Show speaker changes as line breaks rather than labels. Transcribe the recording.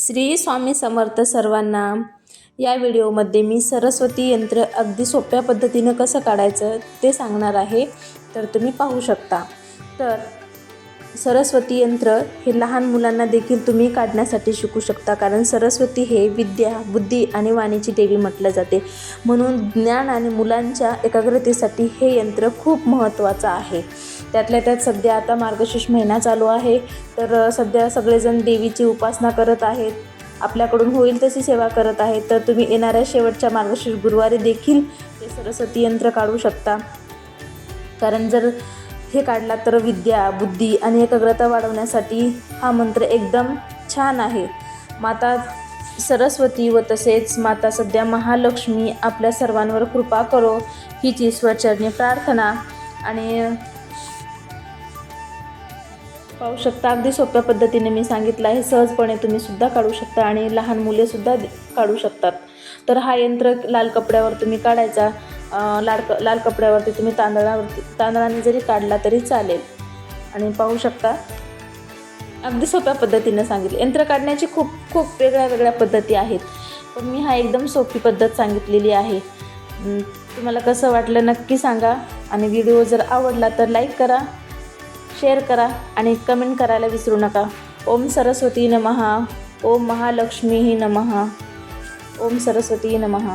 श्री स्वामी समर्थ सर्वांना या व्हिडिओमध्ये मी सरस्वती यंत्र अगदी सोप्या पद्धतीनं कसं काढायचं ते सांगणार आहे. तर तुम्ही पाहू शकता. तर सरस्वती यंत्र हे लहान मुलांना देखील तुम्ही काढण्यासाठी शिकू शकता कारण सरस्वती हे विद्या बुद्धी आणि वाणीची देवी म्हटलं जाते. म्हणून ज्ञान आणि मुलांच्या एकाग्रतेसाठी हे यंत्र खूप महत्त्वाचं आहे. त्यातल्या त्यात सध्या आता मार्गशीर्ष महिना चालू आहे. तर सध्या सगळेजण देवीची उपासना करत आहेत. आपल्याकडून होईल तशी सेवा करत आहेत. तर तुम्ही येणाऱ्या शेवटच्या मार्गशीर्ष गुरुवारी देखील हे सरस्वती यंत्र काढू शकता. कारण जर हे काढला तर विद्या बुद्धी आणि एकाग्रता वाढवण्यासाठी हा मंत्र एकदम छान आहे. माता सरस्वती व तसेच माता सध्या महालक्ष्मी आपल्या सर्वांवर कृपा करो. हीच ईश्वरचरणी प्रार्थना. आणि पाहू शकता. अगदी सोप्या पद्धतीने मी सांगितलं आहे. सहजपणे तुम्ही सुद्धा काढू शकता आणि लहान मुलेसुद्धा काढू शकतात. तर हा यंत्र लाल कपड्यावर तुम्ही काढायचा. लाल क लाल कपड्यावरती तुम्ही तांदळावरती तांदळाने जरी काढला तरी चालेल. आणि पाहू शकता. अगदी सोप्या पद्धतीनं सांगितलं. यंत्र काढण्याची खूप खूप वेगळ्या वेगळ्या पद्धती आहेत. पण मी हा एकदम सोपी पद्धत सांगितलेली आहे. तुम्हाला कसं वाटलं नक्की सांगा. आणि व्हिडिओ जर आवडला तर लाईक करा. शेअर करा आणि कमेंट करायला विसरू नका. ओम सरस्वती नमः. ओम महालक्ष्मीही नमः. ओम सरस्वती नमः.